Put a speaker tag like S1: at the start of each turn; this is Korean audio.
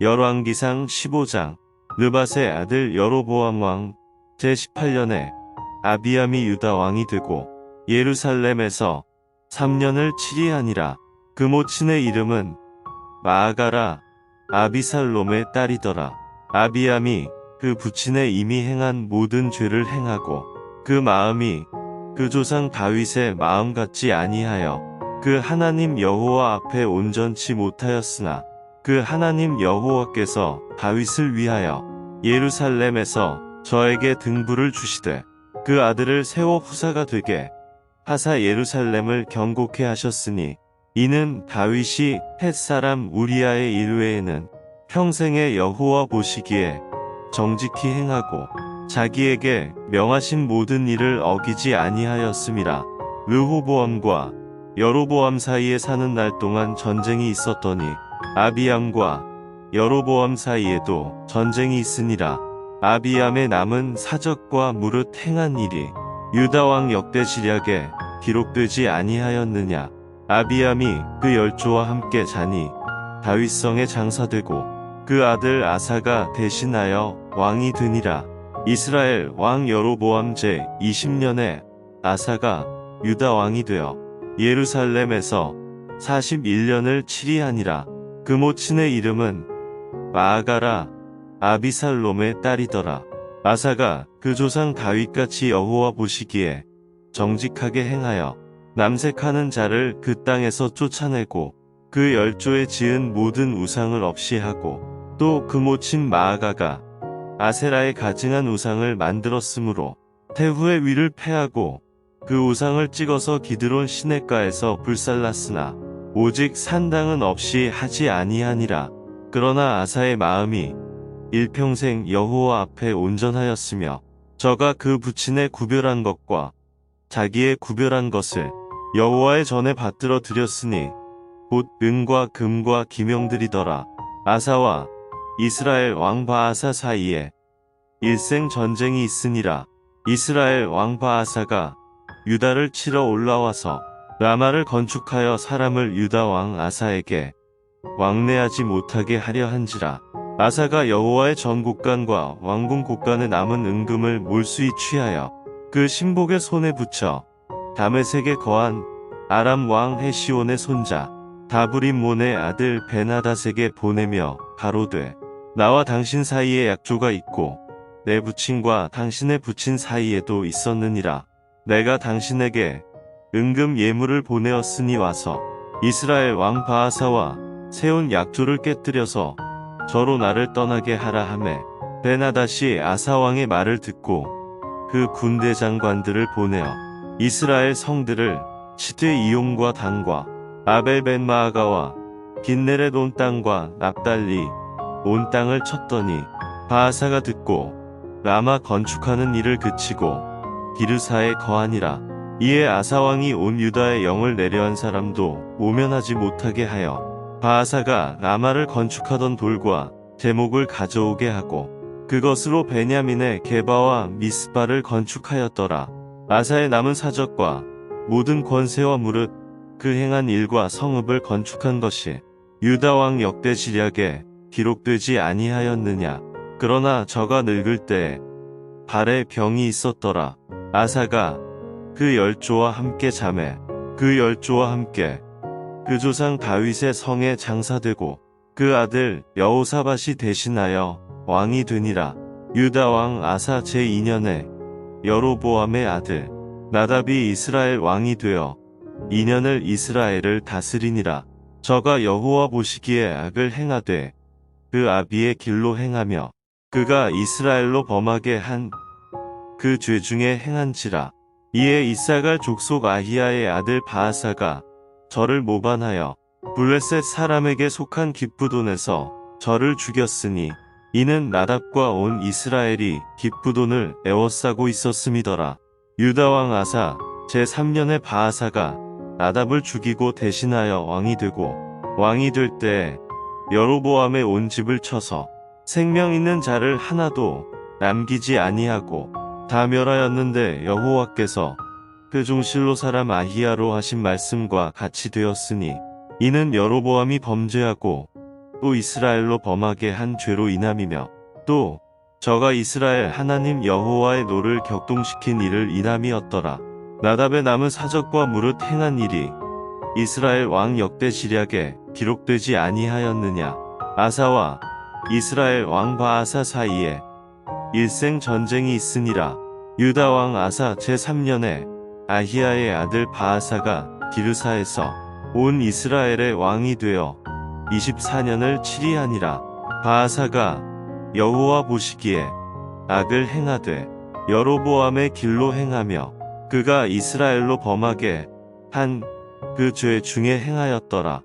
S1: 열왕기상 15장 느밧의 아들 여로보암 왕 제18년에 아비암이 유다 왕이 되고 예루살렘에서 3년을 치리하니라. 그 모친의 이름은 마아가라 아비살롬의 딸이더라. 아비암이 그 부친의 이미 행한 모든 죄를 행하고 그 마음이 그 조상 다윗의 마음 같지 아니하여 그 하나님 여호와 앞에 온전치 못하였으나 그 하나님 여호와께서 다윗을 위하여 예루살렘에서 저에게 등불을 주시되 그 아들을 세워 후사가 되게 하사 예루살렘을 경고케 하셨으니 이는 다윗이 햇사람 우리아의 일 외에는 평생에 여호와 보시기에 정직히 행하고 자기에게 명하신 모든 일을 어기지 아니하였음이라. 르호보암과 여로보암 사이에 사는 날 동안 전쟁이 있었더니 아비암과 여로보암 사이에도 전쟁이 있으니라. 아비암의 남은 사적과 무릇 행한 일이 유다왕 역대 지략에 기록되지 아니하였느냐. 아비암이 그 열조와 함께 자니 다윗성에 장사되고 그 아들 아사가 대신하여 왕이 되니라. 이스라엘 왕 여로보암 제 20년에 아사가 유다 왕이 되어 예루살렘에서 41년을 치리하니라 그 모친의 이름은 마아가라 아비살롬의 딸이더라. 아사가 그 조상 다윗같이 여호와 보시기에 정직하게 행하여 남색하는 자를 그 땅에서 쫓아내고 그 열조에 지은 모든 우상을 없이 하고 또 그 모친 마아가가 아세라에 가증한 우상을 만들었으므로 태후의 위를 패하고 그 우상을 찍어서 기드론 시냇가에서 불살랐으나 오직 산당은 없이 하지 아니하니라. 그러나 아사의 마음이 일평생 여호와 앞에 온전하였으며 저가 그 부친의 구별한 것과 자기의 구별한 것을 여호와의 전에 받들어 드렸으니 곧 은과 금과 기명들이더라. 아사와 이스라엘 왕 바아사 사이에 일생 전쟁이 있으니라. 이스라엘 왕 바아사가 유다를 치러 올라와서 라마를 건축하여 사람을 유다 왕 아사에게 왕래하지 못하게 하려 한지라. 아사가 여호와의 전곡간과 왕궁 곡간에 남은 은금을 몰수히 취하여 그 신복의 손에 붙여 다메색에 거한 아람 왕 헤시온의 손자 다브림몬의 아들 베나다색에 보내며 가로되 나와 당신 사이에 약조가 있고 내 부친과 당신의 부친 사이에도 있었느니라 내가 당신에게 은금 예물을 보내었으니 와서 이스라엘 왕 바하사와 세운 약조를 깨뜨려서 저로 나를 떠나게 하라 하매 베나다시 아사왕의 말을 듣고 그 군대 장관들을 보내어 이스라엘 성들을 치되 이용과 단과 아벨벤마아가와 긴네렛 온 땅과 납달리 온 땅을 쳤더니 바하사가 듣고 라마 건축하는 일을 그치고 기르사에 거하니라 이에 아사왕이 온 유다의 영을 내려한 사람도 모면하지 못하게 하여 바하사가 라마를 건축하던 돌과 제목을 가져오게 하고 그것으로 베냐민의 게바와 미스바를 건축하였더라. 아사의 남은 사적과 모든 권세와 무릇 그 행한 일과 성읍을 건축한 것이 유다왕 역대 지략에 기록되지 아니하였느냐. 그러나 저가 늙을 때에 발에 병이 있었더라. 아사가 그 열조와 함께 잠에 그 열조와 함께 그 조상 다윗의 성에 장사되고 그 아들 여호사밭이 대신하여 왕이 되니라. 유다 왕 아사 제2년에 여로보암의 아들 나답이 이스라엘 왕이 되어 2년을 이스라엘을 다스리니라. 저가 여호와 보시기에 악을 행하되 그 아비의 길로 행하며 그가 이스라엘로 범하게 한 그 죄 중에 행한지라. 이에 이사갈 족속 아히야의 아들 바하사가 저를 모반하여 블레셋 사람에게 속한 기프돈에서 저를 죽였으니 이는 나답과 온 이스라엘이 기프돈을 애워싸고 있었음이더라. 유다왕 아사 제3년의 바하사가 나답을 죽이고 대신하여 왕이 되고 왕이 될 때에 여로보암의 온 집을 쳐서 생명 있는 자를 하나도 남기지 아니하고 다 멸하였는데 여호와께서 그 종실로 사람 아히야로 하신 말씀과 같이 되었으니 이는 여로보암이 범죄하고 또 이스라엘로 범하게 한 죄로 인함이며 또 저가 이스라엘 하나님 여호와의 노를 격동시킨 일을 인함이었더라. 나답의 남은 사적과 무릇 행한 일이 이스라엘 왕 역대 시략에 기록되지 아니하였느냐. 아사와 이스라엘 왕 바아사 사이에 일생 전쟁이 있으니라. 유다 왕 아사 제3년에 아히야의 아들 바아사가 기르사에서 온 이스라엘의 왕이 되어 24년을 치리하니라. 바아사가 여호와 보시기에 악을 행하되 여로보암의 길로 행하며 그가 이스라엘로 범하게 한 그 죄 중에 행하였더라.